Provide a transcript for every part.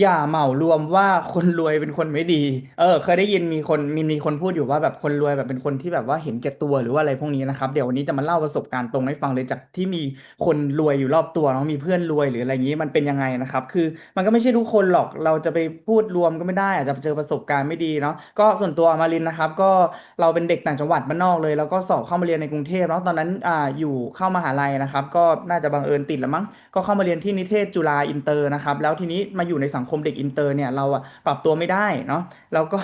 อย่าเหมารวมว่าคนรวยเป็นคนไม่ดี เออ เคยได้ยินมีคนมีมีคนพูดอยู่ว่าแบบคนรวยแบบเป็นคนที่แบบว่าเห็นแก่ตัวหรือว่าอะไรพวกนี้นะครับ เดี๋ยววันนี้จะมาเล่าประสบการณ์ตรงให้ฟังเลยจากที่มีคนรวยอยู่รอบตัวเนาะมีเพื่อนรวยหรืออะไรอย่างนี้มันเป็นยังไงนะครับ คือมันก็ไม่ใช่ทุกคนหรอกเราจะไปพูดรวมก็ไม่ได้อาจจะเจอประสบการณ์ไม่ดีเนาะก็ส่วนตัวมารินนะครับ ก็เราเป็นเด็กต่างจังหวัดบ้านนอกเลย แล้วก็สอบเข้ามาเรียนในกรุงเทพเนาะตอนนั้นอ่าอยู่เข้ามหาลัยนะครับ ก็น่าจะบังเอิญติดละมั้งก็เข้ามาเรียนที่นิเทศจุฬาอินเตอร์นะครับแล้วทีนี้มาอยู่ในสังคมเด็กอินเตอร์เนี่ยเราอะปรับตัวไม่ได้เนาะแล้วก็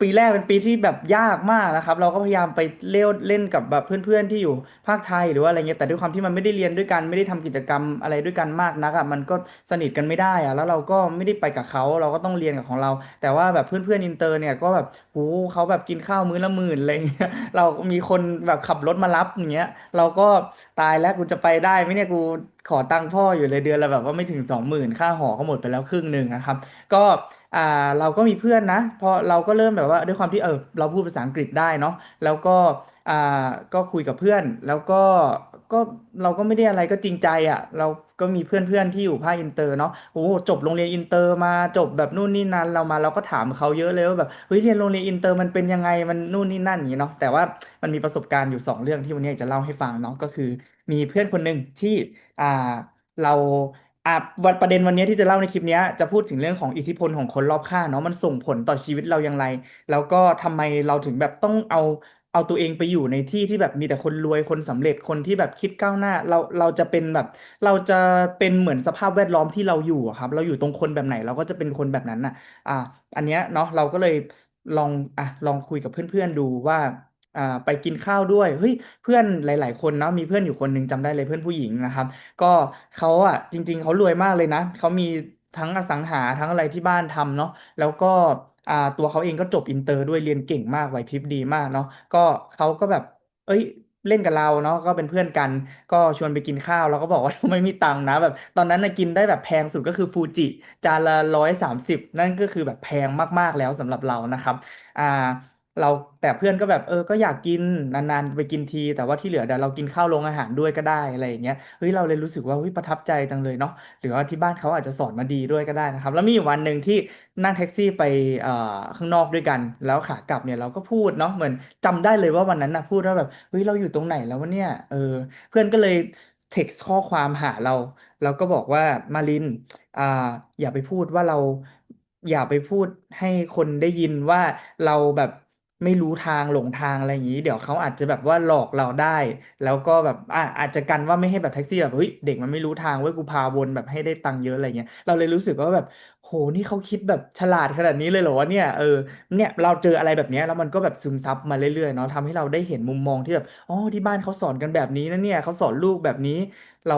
ปีแรกเป็นปีที่แบบยากมากนะครับ เราก็พยายามไปเล่นเล่นกับแบบเพื่อนๆที่อยู่ภาคไทยหรือว่าอะไรเงี้ยแต่ด้วยความที่มันไม่ได้เรียนด้วยกันไม่ได้ทำกิจกรรมอะไรด้วยกันมากนักอะมันก็สนิทกันไม่ได้อะแล้วเราก็ไม่ได้ไปกับเขาเราก็ต้องเรียนกับของเรา แต่ว่าแบบเพื่อนๆอินเตอร์เนี่ยก็แบบโหเขาแบบกินข้าวมื้อละหมื่นอะไรเงี้ยเรามีคนแบบขับรถมารับอย่างเงี้ยเราก็ตายแล้วกูจะไปได้ไหมเนี่ยกู ขอตังค์พ่ออยู่เลยเดือนละแบบว่าไม่ถึงสองหมื่นค่าหอก็หมดไปแล้วครึ่งหนึ่งนะครับ ก็อ่าเราก็มีเพื่อนนะพอเราก็เริ่มแบบว่าด้วยความที่เออเราพูดภาษาอังกฤษได้เนาะแล้วก็อ่าก็คุยกับเพื่อน แล้วก็ก็เราก็ไม่ได้อะไรก็จริงใจอะเรา ก็มีเพื่อนเพื่อนที่อยู่ภาคอินเตอร์เนาะโอ้โหจบโรงเรียนอินเตอร์มาจบแบบนู่นนี่นั่นเรามาเราก็ถามเขาเยอะเลยว่าแบบเฮ้ยเรียนโรงเรียนอินเตอร์มันเป็นยังไงมันนู่นนี่นั่นอย่างนี้เนาะแต่ว่ามันมีประสบการณ์อยู่สองเรื่องที่วันนี้อยากจะเล่าให้ฟังเนาะก็คือ มีเพื่อนคนหนึ่งที่อ่าเราอ่าวันประเด็นวันนี้ที่จะเล่าในคลิปนี้จะพูดถึงเรื่องของอิทธิพลของคนรอบข้างเนาะมันส่งผลต่อชีวิตเราอย่างไร แล้วก็ทำไมเราถึงแบบต้องเอา เอาตัวเองไปอยู่ในที่ที่แบบมีแต่คนรวยคนสำเร็จคนที่แบบคิดก้าวหน้า เราเราจะเป็นแบบ เราจะเป็นเหมือนสภาพแวดล้อมที่เราอยู่อะครับ เราอยู่ตรงคนแบบไหนเราก็จะเป็นคนแบบนั้นน่ะ อ่า อันเนี้ยเนาะเราก็เลยลองอะลองคุยกับเพื่อนๆดูว่าอ่าไปกินข้าวด้วยเฮ้ยเพื่อนหลาย ๆ คนเนาะมีเพื่อนอยู่คนหนึ่งจำได้เลยเพื่อนผู้หญิงนะครับ ก็เขาอะจริง ๆเขารวยมากเลยนะเขามีทั้งอสังหาทั้งอะไรที่บ้านทำเนาะแล้วก็ อ่าตัวเขาเองก็จบอินเตอร์ด้วยเรียนเก่งมากไหวพริบดีมากเนาะก็เขาก็แบบ เอ้ยเล่นกับเราเนาะก็เป็นเพื่อนกัน ก็ชวนไปกินข้าวเราก็บอกว่า ไม่มีตังค์นะแบบ ตอนนั้นนะกินได้แบบแพงสุดก็คือฟูจิ จานละร้อยสามสิบนั่นก็คือแบบแพงมากๆแล้วสำหรับเรานะครับอ่า เราแต่เพื่อนก็แบบเออก็อยากกินนานๆไปกินที แต่ว่าที่เหลือเดี๋ยวเรากินข้าวโรงอาหารด้วยก็ได้อะไรอย่างเงี้ยเฮ้ยเราเลยรู้สึกว่าเฮ้ยประทับใจจังเลยเนาะหรือว่าที่บ้านเขาอาจจะสอนมาดีด้วยก็ได้นะครับ แล้วมีอยู่วันหนึ่งที่นั่งแท็กซี่ไปเอ่อข้างนอกด้วยกัน แล้วขากลับเนี่ยเราก็พูดเนาะเหมือนจำได้เลยว่าวันนั้นนะพูดว่าแบบเฮ้ยเราอยู่ตรงไหนแล้ววะเนี่ยเออเพื่อนก็เลยเท็กซ์ข้อความหาเราแล้วก็บอกว่ามารินอ่าอย่าไปพูดว่าเรา อย่าไปพูดให้คนได้ยินว่าเราแบบ ไม่รู้ทางหลงทางอะไรอย่างนี้ เดี๋ยวเขาอาจจะแบบว่าหลอกเราได้ แล้วก็แบบอะอาจจะกันว่าไม่ให้แบบแท็กซี่แบบเฮ้ยเด็กมันไม่รู้ทางเว้ยกูพาวนแบบให้ได้ตังค์เยอะอะไรเงี้ยเราเลยรู้สึกว่าแบบ โห นี่เขาคิดแบบฉลาดขนาดนี้เลยเหรอวะเนี่ย เออ เนี่ยเราเจออะไรแบบเนี้ยแล้วมันก็แบบซึมซับมาเรื่อยๆเนาะทำให้เราได้เห็นมุมมองที่แบบ อ๋อ ที่บ้านเขาสอนกันแบบนี้นะเนี่ยเขาสอนลูกแบบนี้ เรา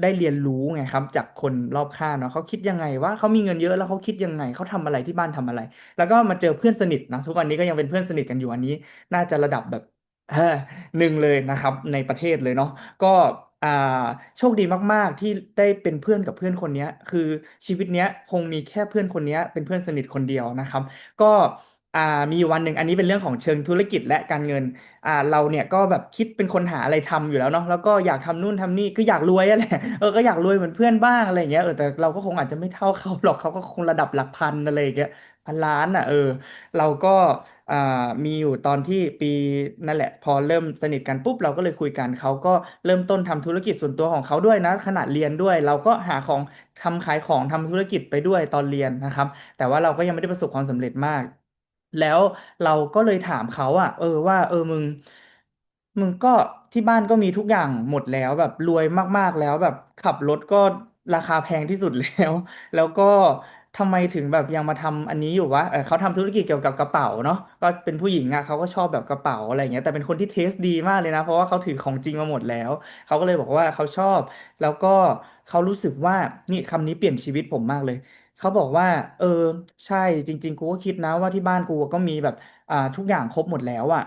ได้เรียนรู้ไงครับ จากคนรอบข้างเนาะเขาคิดยังไงว่าเขามีเงินเยอะแล้วเขาคิดยังไงเขาทำอะไรที่บ้านทำอะไร แล้วก็มาเจอเพื่อนสนิทนะทุกวันนี้ก็ยังเป็นเพื่อนสนิทกันอยู่อันนี้ น่าจะระดับแบบเออหนึ่งเลยนะครับ ในประเทศเลยเนาะก็ อ่า โชคดีมาก ๆ ที่ได้เป็นเพื่อนกับเพื่อนคนเนี้ย คือชีวิตเนี้ยคงมีแค่เพื่อนคนเนี้ยเป็นเพื่อนสนิทคนเดียวนะครับ ก็ อ่ามีอยู่วันหนึ่งอันนี้เป็นเรื่องของเชิงธุรกิจและการเงินอ่าเราเนี่ยก็แบบคิดเป็นคนหาอะไรทำอยู่แล้วเนาะแล้วก็อยากทำนู่นทำนี่ก็อยากรวยอะแหละเออก็อยากรวยเหมือนเพื่อนบ้างอะไรอย่างเงี้ยเออแต่เราก็คงอาจจะไม่เท่าเขาหรอกเขาก็คงระดับหลักพันอะไรอย่างเงี้ยพันล้านอะเออ เราก็อ่ามีอยู่ตอนที่ปีนั่นแหละ พอเริ่มสนิทกันปุ๊บเราก็เลยคุยกันเขาก็เริ่มต้นทำธุรกิจส่วนตัวของเขาด้วยนะขณะเรียนด้วย เราก็หาของทำขายของทำธุรกิจไปด้วยตอนเรียนนะครับ แต่ว่าเราก็ยังไม่ได้ประสบความสำเร็จมาก แล้วเราก็เลยถามเขาอะเออว่า เออมึง มึงก็ที่บ้านก็มีทุกอย่างหมดแล้วแบบรวยมากๆแล้วแบบขับรถก็ราคาแพงที่สุดแล้ว แล้วก็ทำไมถึงแบบยังมาทำอันนี้อยู่วะเออเขาทำธุรกิจเกี่ยวกับกระเป๋าเนาะก็เป็นผู้หญิงอะเขาก็ชอบแบบกระเป๋าอะไรเงี้ยแต่เป็นคนที่เทสดีมากเลยนะ เพราะว่าเขาถือของจริงมาหมดแล้ว เขาก็เลยบอกว่าเขาชอบ แล้วก็เขารู้สึกว่านี่คำนี้เปลี่ยนชีวิตผมมากเลย เขาบอกว่า เออ ใช่ จริง ๆ กูก็คิดนะว่าที่บ้านกูก็มีแบบ อ่า ทุกอย่างครบหมดแล้วอะ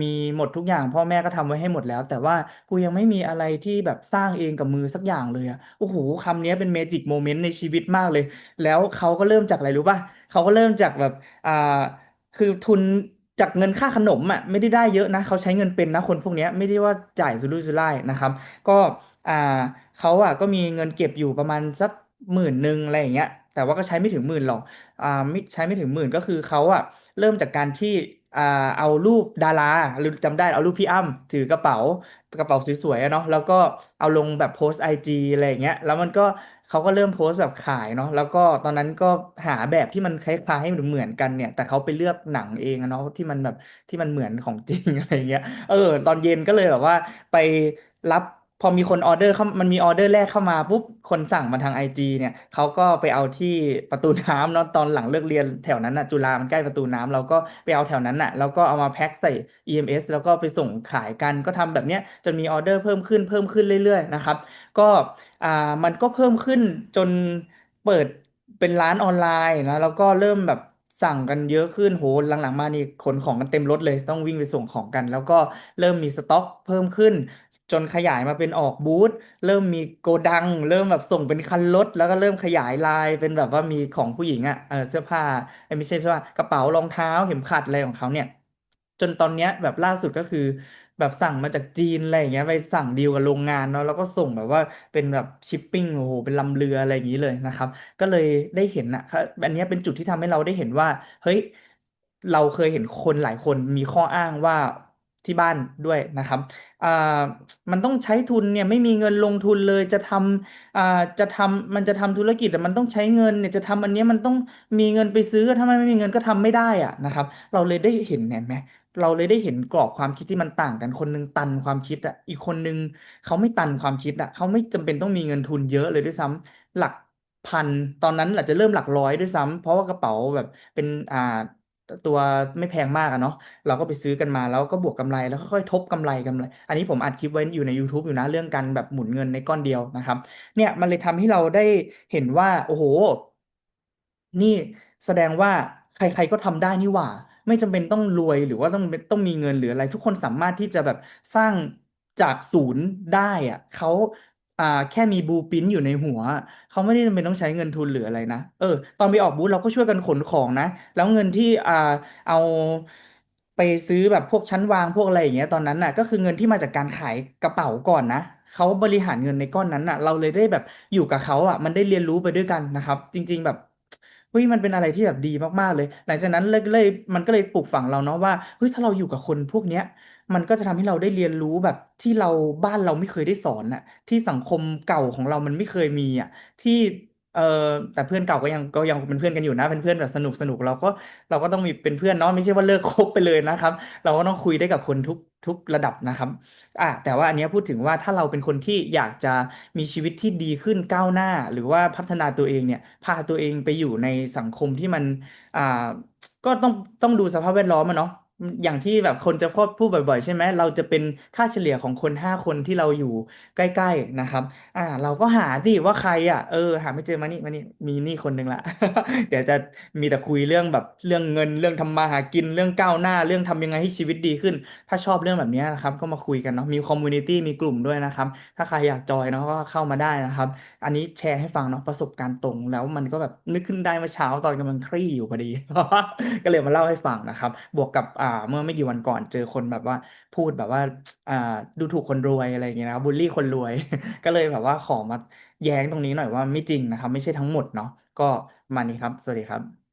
มีหมดทุกอย่าง พ่อแม่ก็ทำไว้ให้หมดแล้ว แต่ว่ากูยังไม่มีอะไรที่แบบสร้างเองกับมือสักอย่างเลยอะ โอ้โหคำนี้เป็นเมจิกโมเมนต์ในชีวิตมากเลย แล้วเขาก็เริ่มจากอะไรรู้ป่ะเขาก็เริ่มจากแบบ อ่า คือทุนจากเงินค่าขนมอะ ไม่ได้ได้เยอะนะ เขาใช้เงินเป็นนะคนพวกเนี้ยไม่ได้ว่าจ่ายสุรุ่ยสุร่ายนะครับ ก็ อ่าเขาอะก็มีเงินเก็บอยู่ประมาณสักหมื่นหนึ่งอะไรอย่างเงี้ย แต่ว่าก็ใช้ไม่ถึงหมื่นหรอกอ่าไม่ใช้ไม่ถึงหมื่นก็คือเขาอะเริ่มจากการที่อ่าเอารูปดาราหรือจำได้เอารูปพี่อ้ำถือกระเป๋ากระเป๋าสวยๆอะเนาะแล้วก็เอาลงแบบโพสต์ไอจีอะไรอย่างเงี้ยแล้วมันก็เขาก็เริ่มโพสต์แบบขายเนาะแล้วก็ตอนนั้นก็หาแบบที่มันคล้ายๆให้เหมือนกันเนี่ย แต่เขาไปเลือกหนังเองอะเนาะที่มันแบบที่มันเหมือนของจริงอะไรอย่างเงี้ยเออ ตอนเย็นก็เลยแบบว่าไปรับ พอมีคนออเดอร์เข้ามันมีออเดอร์แรกเข้ามาปุ๊บคนสั่งมาทางไอจีเนี่ยเขาก็ไปเอาที่ประตูน้ำเนาะตอนหลังเลิกเรียนแถวนั้นน่ะจุฬามันใกล้ประตูน้ำเราก็ไปเอาแถวนั้นน่ะแล้วก็เอามาแพ็คใส่ EMS แล้วก็ไปส่งขายกันก็ทำแบบเนี้ยจนมีออเดอร์เพิ่มขึ้นเพิ่มขึ้นเรื่อยๆนะครับ ก็อ่ามันก็เพิ่มขึ้นจนเปิดเป็นร้านออนไลน์นะแล้วก็เริ่มแบบสั่งกันเยอะขึ้นโหหลังๆ มานี่ขนของกันเต็มรถเลยต้องวิ่งไปส่งของกัน แล้วก็เริ่มมีสต็อกเพิ่มขึ้น จนขยายมาเป็นออกบูธเริ่มมีโกดัง เริ่มแบบส่งเป็นคันรถแล้วก็เริ่มขยายไลน์เป็นแบบว่ามีของผู้หญิงอะเออเสื้อผ้าไม่ใช่เสื้อผ้ากระเป๋ารองเท้าเข็มขัดอะไรของเขาเนี่ย จนตอนเนี้ยแบบล่าสุดก็คือ แบบสั่งมาจากจีนอะไรอย่างเงี้ยไปสั่งดีลกับโรงงานเนาะแล้วก็ส่งแบบว่าเป็นแบบชิปปิ้งโอ้โหเป็นลำเรืออะไรอย่างนี้เลยนะครับ ก็เลยได้เห็นนะครับอันนี้เป็นจุดที่ทำให้เราได้เห็นว่า เฮ้ยเราเคยเห็นคนหลายคนมีข้ออ้างว่า ที่บ้านด้วยนะครับมันต้องใช้ทุนเนี่ยไม่มีเงินลงทุนเลยจะทำจะทำมันจะทำธุรกิจแต่มันต้องใช้เงินเนี่ยจะทำอันนี้มันต้องมีเงินไปซื้อถ้ามันไม่มีเงินก็ทำไม่ได้อะนะครับ เราเลยได้เห็นเห็นไหมเราเลยได้เห็นกรอบความคิดที่มันต่างกันคนนึงตันความคิดอะอีกคนนึงเขาไม่ตันความคิดอะเขาไม่จำเป็นต้องมีเงินทุนเยอะเลยด้วยซ้ำหลักพันตอนนั้นอาจจะเริ่มหลักร้อยด้วยซ้ำเพราะว่ากระเป๋าแบบเป็นอ่า ตัวไม่แพงมากอะเนาะเราก็ไปซื้อกันมาแล้วก็บวกกำไรแล้วค่อยๆทบกำไรกำไร อันนี้ผมอัดคลิปไว้อยู่ใน YouTube อยู่นะเรื่องการแบบหมุนเงินในก้อนเดียวนะครับ เนี่ยมันเลยทำให้เราได้เห็นว่า โอ้โห นี่แสดงว่าใครๆก็ทำได้นี่หว่า ไม่จำเป็นต้องรวยหรือว่าต้องต้องมีเงินหรืออะไร ทุกคนสามารถที่จะแบบสร้างจากศูนย์ได้อะเขา อ่าแค่มีบลูพรินท์อยู่ในหัว เขาไม่ได้จำเป็นต้องใช้เงินทุนหรืออะไรนะเออตอนไปออกบูธเราก็ช่วยกันขนของนะ แล้วเงินที่อ่าเอาไปซื้อแบบพวกชั้นวางพวกอะไรอย่างเงี้ยตอนนั้นน่ะ ก็คือเงินที่มาจากการขายกระเป๋าก่อนนะเขาบริหารเงินในก้อนนั้นน่ะ เราเลยได้แบบอยู่กับเขาอะ มันได้เรียนรู้ไปด้วยกันนะครับ จริง ๆแบบเฮ้ยมันเป็นอะไรที่แบบดีมากๆเลย หลังจากนั้นเลยเลยมันก็เลยปลูกฝังเราเนาะว่าเฮ้ยถ้าเราอยู่กับคนพวกเนี้ย มันก็จะทำให้เราได้เรียนรู้แบบที่เรา บ้านเราไม่เคยได้สอนน่ะ ที่สังคมเก่าของเรามันไม่เคยมีอะที่ เออแต่เพื่อนเก่าก็ยัง ก็ยังเป็นเพื่อนกันอยู่นะ เป็นเพื่อนแบบสนุกสนุกเราก็ เราก็ต้องมีเป็นเพื่อนเนาะ ไม่ใช่ว่าเลิก คบ ไปเลยนะครับ เราก็ต้องคุยได้กับคนทุก ทุกระดับนะครับอะแต่ว่าอันเนี้ยพูดถึงว่า ถ้าเราเป็นคนที่อยากจะมีชีวิตที่ดีขึ้น ก้าวหน้า หรือว่าพัฒนาตัวเองเนี่ย พาตัวเองไปอยู่ในสังคมที่มัน อ่า ก็ต้อง ต้องดูสภาพแวดล้อมอะเนาะ อย่างที่แบบคนจะพูดพูดบ่อยๆ ใช่ไหม เราจะเป็นค่าเฉลี่ยของคนห้าคนที่เราอยู่ใกล้ๆนะครับ อ่า เราก็หาดิว่าใครอะเออหาไม่เจอมานี่มานี่มีนี่คนหนึ่งละ เดี๋ยวจะมีแต่คุยเรื่องแบบเรื่องเงินเรื่องทำมาหากินเรื่องก้าวหน้าเรื่องทำยังไงให้ชีวิตดีขึ้น ถ้าชอบเรื่องแบบนี้นะครับ ก็มาคุยกันเนาะมีคอมมูนิตี้มีกลุ่มด้วยนะครับ ถ้าใครอยากจอยเนาะก็เข้ามาได้นะครับ อันนี้แชร์ให้ฟังเนาะประสบการณ์ตรงแล้วมันก็แบบนึกขึ้นได้เมื่อเช้าตอนกำลังเครียดอยู่พอดี ก็เลยมาเล่าให้ฟังนะครับ บวกกับอ่าเมื่อไม่กี่วันก่อนเจอคนแบบว่าพูดแบบว่า อ่า ดูถูกคนรวยอะไรอย่างเงี้ยนะครับบูลลี่คนรวย ก็เลยแบบว่าขอมาแย้งตรงนี้หน่อยว่าไม่จริงนะครับ ไม่ใช่ทั้งหมดเนาะก็ประมาณนี้ครับ สวัสดีครับ